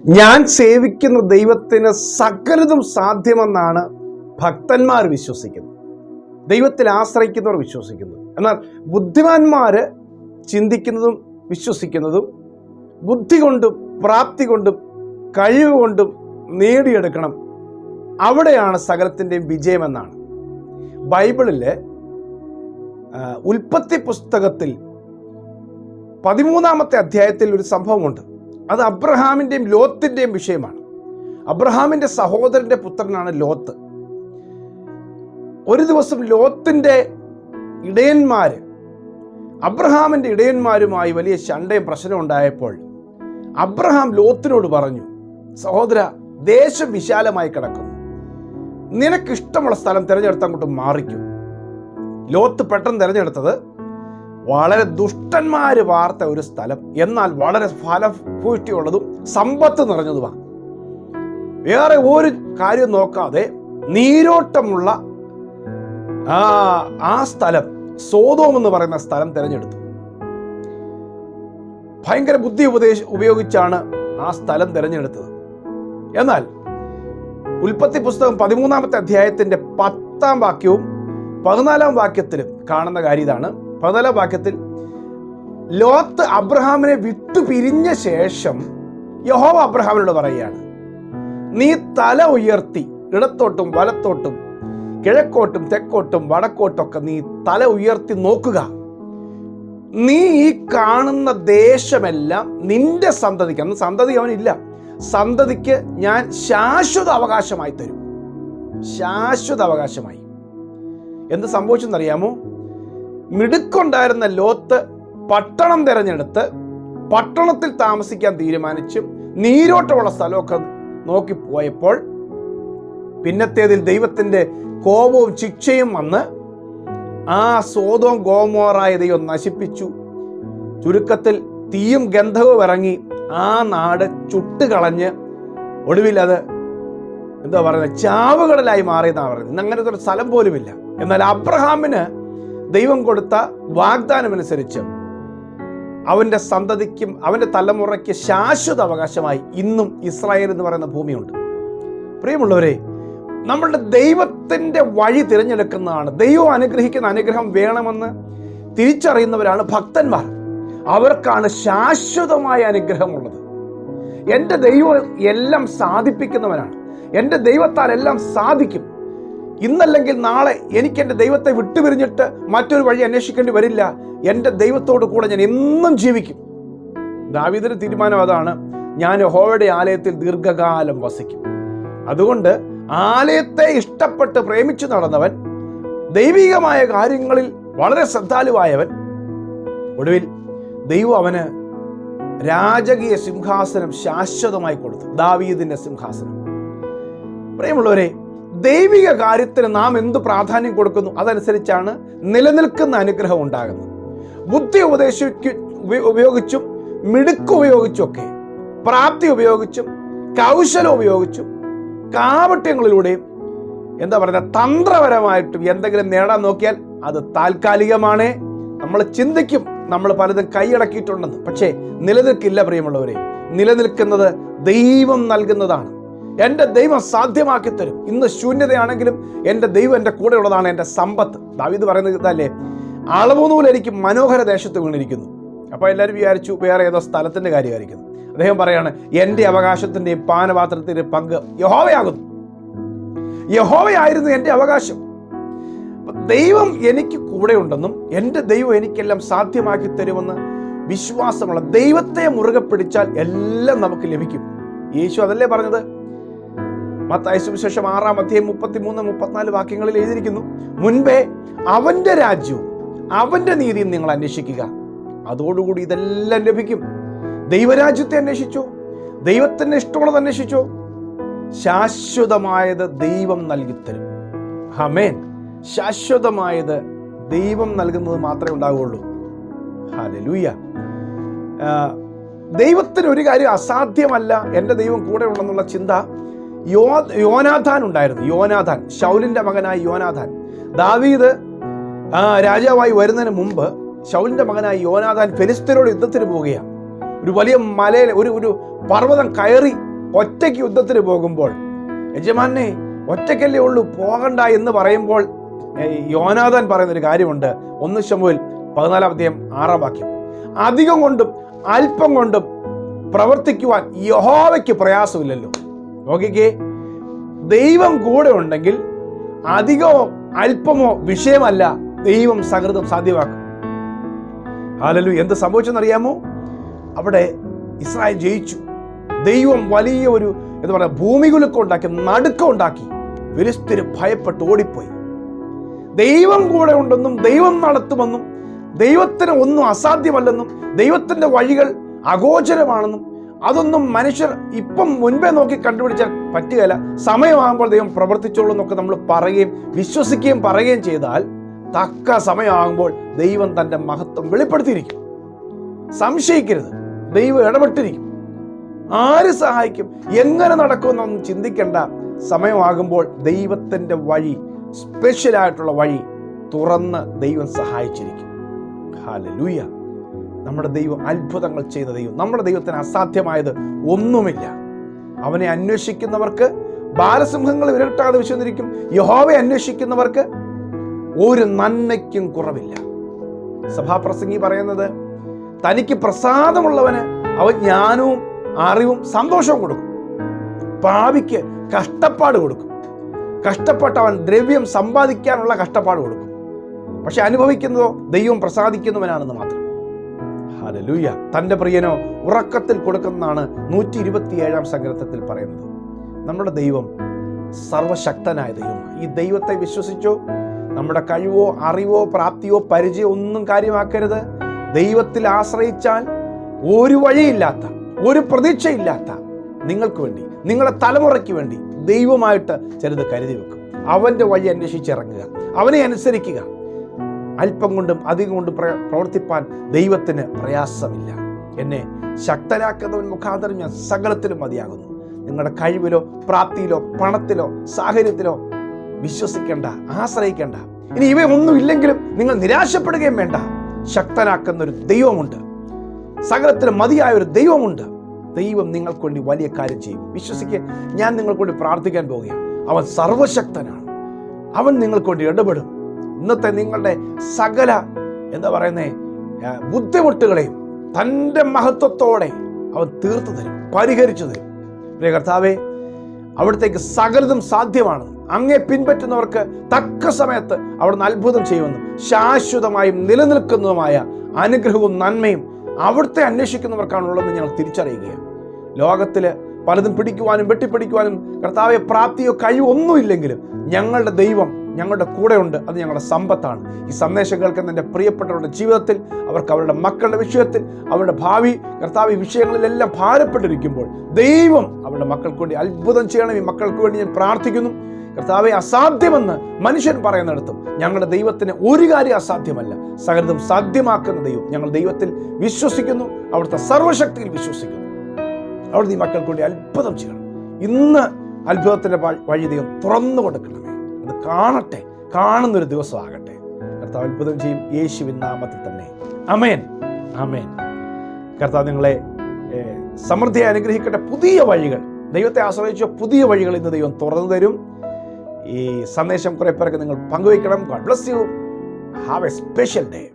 ഞാൻ സേവിക്കുന്ന ദൈവത്തിന് സകലതും സാധ്യമെന്നാണ് ഭക്തന്മാർ വിശ്വസിക്കുന്നത്. ദൈവത്തിൽ ആശ്രയിക്കുന്നവർ വിശ്വസിക്കുന്നു. എന്നാൽ ബുദ്ധിമാന്മാർ ചിന്തിക്കുന്നതും വിശ്വസിക്കുന്നതും ബുദ്ധി കൊണ്ടും പ്രാപ്തി കൊണ്ടും കഴിവ് കൊണ്ടും നേടിയെടുക്കണം. അവിടെയാണ് സകലത്തിന്റെയും വിജയമെന്നാണ്. ബൈബിളിലെ ഉൽപ്പത്തി പുസ്തകത്തിൽ പതിമൂന്നാമത്തെ അധ്യായത്തിൽ ഒരു സംഭവമുണ്ട്. അത് അബ്രഹാമിന്റെയും ലോത്തിന്റെയും വിഷയമാണ്. അബ്രഹാമിന്റെ സഹോദരന്റെ പുത്രനാണ് ലോത്ത്. ഒരു ദിവസം ലോത്തിന്റെ ഇടയന്മാർ അബ്രഹാമിന്റെ ഇടയന്മാരുമായി വലിയ ശണ്ടയും പ്രശ്നം ഉണ്ടായപ്പോൾ അബ്രഹാം ലോത്തിനോട് പറഞ്ഞു സഹോദര ദേശം വിശാലമായി കിടക്കുന്നു. നിനക്കിഷ്ടമുള്ള സ്ഥലം തിരഞ്ഞെടുത്ത് അങ്ങോട്ട് മാറിക്കും. ലോത്ത് പെട്ടെന്ന് തിരഞ്ഞെടുത്തത് വളരെ ദുഷ്ടന്മാര് വാർത്ത ഒരു സ്ഥലം. എന്നാൽ വളരെ ഫലഭൂഷ്ടിയുള്ളതും സമ്പത്ത് നിറഞ്ഞതുമാണ്. വേറെ ഒരു കാര്യം നോക്കാതെ നീരോട്ടമുള്ള ആ സ്ഥലം സോതോം എന്ന് പറയുന്ന സ്ഥലം തിരഞ്ഞെടുത്തു. ഭയങ്കര ബുദ്ധി ഉപദേശ ഉപയോഗിച്ചാണ് ആ സ്ഥലം തിരഞ്ഞെടുത്തത്. എന്നാൽ ഉൽപ്പത്തി പുസ്തകം പതിമൂന്നാമത്തെ അധ്യായത്തിന്റെ പത്താം വാക്യവും പതിനാലാം വാക്യത്തിലും കാണുന്ന കാര്യം ഇതാണ്. പതിനാലാം വാക്യത്തിൽ ലോത്ത് അബ്രഹാമിനെ വിട്ടു പിരിഞ്ഞ ശേഷം യഹോവ അബ്രഹാമിനോട് പറയുകയാണ് നീ തല ഉയർത്തി ഇടത്തോട്ടും വലത്തോട്ടും കിഴക്കോട്ടും തെക്കോട്ടും വടക്കോട്ടൊക്കെ നീ തല ഉയർത്തി നോക്കുക. നീ ഈ കാണുന്ന ദേശമെല്ലാം നിന്റെ സന്തതിക്ക് അന്ന് സന്തതി അവനില്ല. സന്തതിക്ക് ഞാൻ ശാശ്വത അവകാശമായി തരും. ശാശ്വത അവകാശമായി. എന്ത് സംഭവിച്ചെന്നറിയാമോ? മിടുക്കുണ്ടായിരുന്ന ലോത്ത് പട്ടണം തിരഞ്ഞെടുത്ത് പട്ടണത്തിൽ താമസിക്കാൻ തീരുമാനിച്ചു. നീരോട്ടമുള്ള സ്ഥലമൊക്കെ നോക്കി പോയപ്പോൾ പിന്നത്തേതിൽ ദൈവത്തിന്റെ കോപവും ശിക്ഷയും വന്ന് ആ സ്വതവും ഗോമോറായ ദൈവം നശിപ്പിച്ചു. ചുരുക്കത്തിൽ തീയും ഗന്ധവും ഇറങ്ങി ആ നാട് ചുട്ടുകളഞ്ഞ് ഒടുവിൽ അത് എന്താ പറയുന്നത് ചാവുകടലായി മാറിയെന്നാണ് പറയുന്നത്. ഇന്ന് അങ്ങനത്തെ ഒരു സ്ഥലം പോലുമില്ല. എന്നാൽ അബ്രഹാമിന് ദൈവം കൊടുത്ത വാഗ്ദാനമനുസരിച്ച് അവന്റെ സന്തതിക്കും അവന്റെ തലമുറയ്ക്ക് ശാശ്വത അവകാശമായി ഇന്നും ഇസ്രായേൽ എന്ന് പറയുന്ന ഭൂമിയുണ്ട്. പ്രിയമുള്ളവരെ നമ്മളുടെ ദൈവത്തിന്റെ വഴി തിരഞ്ഞെടുക്കുന്നതാണ്. ദൈവം അനുഗ്രഹിക്കുന്ന അനുഗ്രഹം വേണമെന്ന് തിരിച്ചറിയുന്നവരാണ് ഭക്തന്മാർ. അവർക്കാണ് ശാശ്വതമായ അനുഗ്രഹമുള്ളത്. എന്റെ ദൈവം എല്ലാം സാധിപ്പിക്കുന്നവനാണ്. എന്റെ ദൈവത്താൽ എല്ലാം സാധിക്കും. ഇന്നല്ലെങ്കിൽ നാളെ എനിക്ക് എന്റെ ദൈവത്തെ വിട്ടുപിരിഞ്ഞിട്ട് മറ്റൊരു വഴി അന്വേഷിക്കേണ്ടി വരില്ല. എന്റെ ദൈവത്തോട് കൂടെ ഞാൻ എന്നും ജീവിക്കും. ദാവിദിന്റെ തീരുമാനം അതാണ്. ഞാൻ യഹോവയുടെ ആലയത്തിൽ ദീർഘകാലം വസിക്കും. അതുകൊണ്ട് ആലയത്തെ ഇഷ്ടപ്പെട്ട് പ്രേമിച്ചു നടന്നവൻ ദൈവികമായ കാര്യങ്ങളിൽ വളരെ ശ്രദ്ധാലുവായവൻ ഒടുവിൽ ദൈവം അവന് രാജകീയ സിംഹാസനം ശാശ്വതമായി കൊടുത്തു. ദാവീദിന്റെ സിംഹാസനം. പ്രിയമുള്ളവരെ ദൈവിക കാര്യത്തിന് നാം എന്ത് പ്രാധാന്യം കൊടുക്കുന്നു? അതനുസരിച്ചാണ് നിലനിൽക്കുന്ന അനുഗ്രഹം ഉണ്ടാകുന്നത്. ബുദ്ധി ഉപദേശിക്ക ഉപയോഗിച്ചും മിടുക്ക് ഉപയോഗിച്ചൊക്കെ പ്രാപ്തി ഉപയോഗിച്ചും കൗശലം ഉപയോഗിച്ചും കാപട്യങ്ങളിലൂടെയും എന്താ പറയുക തന്ത്രപരമായിട്ടും എന്തെങ്കിലും നേടാൻ നോക്കിയാൽ അത് താൽക്കാലികമാണ്. നമ്മൾ ചിന്തിക്കും നമ്മൾ പലതും കൈയടക്കിയിട്ടുണ്ടെന്ന്. പക്ഷേ നിലനിൽക്കില്ല പ്രിയമുള്ളവരെ. നിലനിൽക്കുന്നത് ദൈവം നൽകുന്നതാണ്. എന്റെ ദൈവം സാധ്യമാക്കി തരും. ഇന്ന് ശൂന്യതയാണെങ്കിലും എന്റെ ദൈവം എന്റെ കൂടെ ഉള്ളതാണ് എന്റെ സമ്പത്ത്. ദാവീദ് പറയുന്നത് ഇതല്ലേ? അളവുനൂൽ എനിക്ക് മനോഹര ദേശത്ത് വീണിരിക്കുന്നു. അപ്പോൾ എല്ലാവരും വിചാരിച്ചു വേറെ ഏതോ സ്ഥലത്തിന്റെ കാര്യമായിരിക്കുന്നു അദ്ദേഹം പറയാണ് എന്റെ അവകാശത്തിന്റെയും പാനപാത്രത്തിന്റെ പങ്ക് യഹോവയാകുന്നു. യഹോവയായിരുന്നു എന്റെ അവകാശം. ദൈവം എനിക്ക് കൂടെ ഉണ്ടെന്നും എന്റെ ദൈവം എനിക്കെല്ലാം സാധ്യമാക്കി തരുമെന്ന് വിശ്വാസമുള്ള ദൈവത്തെ മുറുകെ പിടിച്ചാൽ എല്ലാം നമുക്ക് ലഭിക്കും. യേശു അതല്ലേ പറഞ്ഞത്? മത്തായ സുവിശേഷം ആറാം അധ്യായം മുപ്പത്തിമൂന്ന് മുപ്പത്തിനാല് വാക്യങ്ങളിൽ എഴുതിയിരിക്കുന്നു മുൻപേ അവന്റെ രാജ്യവും അവന്റെ നീതിയും നിങ്ങൾ അന്വേഷിക്കുക. അതോടുകൂടി ഇതെല്ലാം ലഭിക്കും. ദൈവരാജ്യത്തെ അന്വേഷിച്ചോ ദൈവത്തിന്റെ ഇഷ്ടമുള്ളത് അന്വേഷിച്ചോ ശാശ്വതമായത് ദൈവം നൽകിത്തരും ഹമേൻ ശാശ്വതമായത് ദൈവം നൽകുന്നത് മാത്രമേ ഉണ്ടാവുകയുള്ളൂ. ഹലലൂയ ദൈവത്തിന് ഒരു കാര്യം അസാധ്യമല്ല എന്റെ ദൈവം കൂടെ ഉണ്ടെന്നുള്ള ചിന്ത യോ യോനാഥാൻ ഉണ്ടായിരുന്നു. യോനാഥാൻ ശൗലിന്റെ മകനായ യോനാഥാൻ. ദാവീദ് രാജാവായി വരുന്നതിന് മുമ്പ് ശൗലിന്റെ മകനായ യോനാഥാൻ ഫെലിസ്തീനോട് യുദ്ധത്തിന് പോവുകയാണ്. ഒരു വലിയ മലയിൽ ഒരു ഒരു പർവതം കയറി ഒറ്റയ്ക്ക് യുദ്ധത്തിന് പോകുമ്പോൾ യജമാനെ ഒറ്റയ്ക്കല്ലേ ഉള്ളൂ പോകണ്ട എന്ന് പറയുമ്പോൾ യോനാഥാൻ പറയുന്ന ഒരു കാര്യമുണ്ട്. ഒന്ന് ശമുവിൽ പതിനാലാം അധ്യായം ആറാം വാക്യം. അധികം കൊണ്ടും അല്പം കൊണ്ടും പ്രവർത്തിക്കുവാൻ യഹോവയ്ക്ക് പ്രയാസമില്ലല്ലോ. നോക്കിക്കേ. ദൈവം കൂടെ ഉണ്ടെങ്കിൽ അധികമോ അല്പമോ വിഷയമല്ല ദൈവം സഹൃതം സാധ്യമാക്കും. ഹാലലു എന്ത് സംഭവിച്ചെന്നറിയാമോ? അവിടെ ഇസ്രായേൽ ജയിച്ചു. ദൈവം വലിയ ഒരു എന്താ പറയുക ഭൂമികുലുക്കം ഉണ്ടാക്കി നടുക്കം ഉണ്ടാക്കി. ഫിലിസ്തീന് ഭയപ്പെട്ട് ഓടിപ്പോയി. ദൈവം കൂടെ ഉണ്ടെന്നും ദൈവം നടത്തുമെന്നും ദൈവത്തിന് ഒന്നും അസാധ്യമല്ലെന്നും ദൈവത്തിന്റെ വഴികൾ അഗോചരമാണെന്നും അതൊന്നും മനുഷ്യർ ഇപ്പം മുൻപേ നോക്കി കണ്ടുപിടിച്ചാൽ പറ്റുകയില്ല. സമയമാകുമ്പോൾ ദൈവം പ്രവർത്തിച്ചോളൂ എന്നൊക്കെ നമ്മൾ പറയുകയും വിശ്വസിക്കുകയും പറയുകയും ചെയ്താൽ തക്ക സമയമാകുമ്പോൾ ദൈവം തന്റെ മഹത്വം വെളിപ്പെടുത്തിയിരിക്കും. സംശയിക്കരുത്. ദൈവം ഇടപെട്ടിരിക്കും. ആര് സഹായിക്കും? എങ്ങനെ നടക്കുമെന്നൊന്നും ചിന്തിക്കേണ്ട. സമയമാകുമ്പോൾ ദൈവത്തിന്റെ വഴി സ്പെഷ്യലായിട്ടുള്ള വഴി തുറന്ന് ദൈവം സഹായിച്ചിരിക്കും. ഹാലലൂയ നമ്മുടെ ദൈവം അത്ഭുതങ്ങൾ ചെയ്യുന്ന ദൈവം. നമ്മുടെ ദൈവത്തിന് അസാധ്യമായത് ഒന്നുമില്ല. അവനെ അന്വേഷിക്കുന്നവർക്ക് ബാലസിംഹങ്ങൾ വിരട്ടാതെ വിശ്വന്നിരിക്കും യഹോവയെ അന്വേഷിക്കുന്നവർക്ക് ഒരു നന്മയ്ക്കും കുറവില്ല. സഭാപ്രസംഗി പറയുന്നത് തനിക്ക് പ്രസാദമുള്ളവന് അവൻ ജ്ഞാനവും അറിവും സന്തോഷവും കൊടുക്കും. പാവിക്ക് കഷ്ടപ്പാട് കൊടുക്കും. കഷ്ടപ്പെട്ടവൻ ദ്രവ്യം സമ്പാദിക്കാനുള്ള കഷ്ടപ്പാട് കൊടുക്കും. പക്ഷെ അനുഭവിക്കുന്നതോ ദൈവം പ്രസാദിക്കുന്നവനാണെന്ന് മാത്രം. ഹല്ലേലൂയ. തന്റെ പ്രിയനോ ഉറക്കത്തിൽ കൊടുക്കുന്നതാണ് നൂറ്റി ഇരുപത്തിയേഴാം സങ്കീർത്തത്തിൽ പറയുന്നത്. നമ്മുടെ ദൈവം സർവശക്തനായ ദൈവമാണ് ഈ ദൈവത്തെ വിശ്വസിച്ചോ നമ്മുടെ കഴിവോ അറിവോ പ്രാപ്തിയോ പരിചയമോ ഒന്നും കാര്യമാക്കരുത്. ദൈവത്തിൽ ആശ്രയിച്ചാൽ ഒരു വഴിയില്ലാത്ത ഒരു പ്രതീക്ഷയില്ലാത്ത നിങ്ങൾക്ക് വേണ്ടി നിങ്ങളുടെ തലമുറയ്ക്ക് വേണ്ടി ദൈവമായിട്ട് ചിലത് കരുതി വെക്കും. അവന്റെ വഴി അന്വേഷിച്ചിറങ്ങുക. അവനെ അനുസരിക്കുക. അല്പം കൊണ്ടും അധികം കൊണ്ടും പ്ര- പ്രവർത്തിപ്പാൻ ദൈവത്തിന് പ്രയാസമില്ല. എന്നെ ശക്തരാക്കുന്നവൻ മുഖാന്തരം ഞാൻ സകലത്തിലും മതിയാകുന്നു. നിങ്ങളുടെ കഴിവിലോ പ്രാപ്തിയിലോ പണത്തിലോ സാഹചര്യത്തിലോ വിശ്വസിക്കേണ്ട ആശ്രയിക്കേണ്ട. ഇനി ഇവയൊന്നും ഇല്ലെങ്കിലും നിങ്ങൾ നിരാശപ്പെടുകയും വേണ്ട. ശക്തനാക്കുന്ന ഒരു ദൈവമുണ്ട്. സകലത്തിന് മതിയായ ഒരു ദൈവമുണ്ട്. ദൈവം നിങ്ങൾക്ക് വേണ്ടി വലിയ കാര്യം ചെയ്യും. വിശ്വസിക്കുക ഞാൻ നിങ്ങൾക്ക് വേണ്ടി പ്രാർത്ഥിക്കാൻ പോവുകയാണ്. അവൻ സർവശക്തനാണ്. അവൻ നിങ്ങൾക്ക് വേണ്ടി ഇടപെടും. ഇന്നത്തെ നിങ്ങളുടെ സകല എന്താ പറയുന്നേ ബുദ്ധിമുട്ടുകളെയും തന്റെ മഹത്വത്തോടെ അവൻ തീർത്തു തരും പരിഹരിച്ചു തരും. പ്രിയ കർത്താവെ അവിടത്തേക്ക് സകലതും സാധ്യമാണ്. അങ്ങേ പിൻപറ്റുന്നവർക്ക് തക്ക സമയത്ത് അവിടുന്ന് അത്ഭുതം ചെയ്യുമെന്നും ശാശ്വതമായും നിലനിൽക്കുന്നതുമായ അനുഗ്രഹവും നന്മയും അവിടുത്തെ അന്വേഷിക്കുന്നവർക്കാണുള്ളതെന്ന് ഞങ്ങൾ തിരിച്ചറിയുകയാണ്. ലോകത്തിൽ പലതും പിടിക്കുവാനും വെട്ടിപ്പിടിക്കുവാനും കർത്താവെ പ്രാപ്തിയോ കഴിവോ ഒന്നുമില്ലെങ്കിലും ഞങ്ങളുടെ ദൈവം ഞങ്ങളുടെ കൂടെയുണ്ട്. അത് ഞങ്ങളുടെ സമ്പത്താണ്. ഈ സന്ദേശം കേൾക്കുന്ന എന്റെ പ്രിയപ്പെട്ടവരുടെ ജീവിതത്തിൽ അവർക്ക് അവരുടെ മക്കളുടെ വിഷയത്തിൽ അവരുടെ ഭാവി കർത്താവ് വിഷയങ്ങളിലെല്ലാം ഭാരപ്പെട്ടിരിക്കുമ്പോൾ ദൈവം അവരുടെ മക്കൾക്ക് വേണ്ടി അത്ഭുതം ചെയ്യണം. ഈ മക്കൾക്ക് വേണ്ടി ഞാൻ പ്രാർത്ഥിക്കുന്നു. കർത്താവെ അസാധ്യമെന്ന് മനുഷ്യൻ പറയുന്നിടത്തും ഞങ്ങളുടെ ദൈവത്തിന് ഒരു കാര്യം അസാധ്യമല്ല. സകലതും സാധ്യമാക്കുന്ന ദൈവം ഞങ്ങൾ ദൈവത്തിൽ വിശ്വസിക്കുന്നു. അവിടുത്തെ സർവശക്തിയിൽ വിശ്വസിക്കുന്നു. അവിടുത്തെ ഈ മക്കൾക്ക് വേണ്ടി അത്ഭുതം ചെയ്യണം. ഇന്ന് അത്ഭുതത്തിന്റെ വഴി ദൈവം തുറന്നു കൊടുക്കണമേ. അത് കാണട്ടെ കാണുന്നൊരു ദിവസമാകട്ടെ. കർത്താവ് അത്ഭുതം ചെയ്യും യേശുവിൻ നാമത്തിൽ തന്നെ. അമേൻ അമേൻ കർത്താവ് നിങ്ങളെ സമൃദ്ധിയെ അനുഗ്രഹിക്കട്ടെ. പുതിയ വഴികൾ. ദൈവത്തെ ആശ്രയിച്ച പുതിയ വഴികൾ ഇന്ന് ദൈവം തുറന്നു തരും. ഈ സന്ദേശം കുറേ പേർക്ക് നിങ്ങൾ പങ്കുവയ്ക്കണം. God bless you have a special day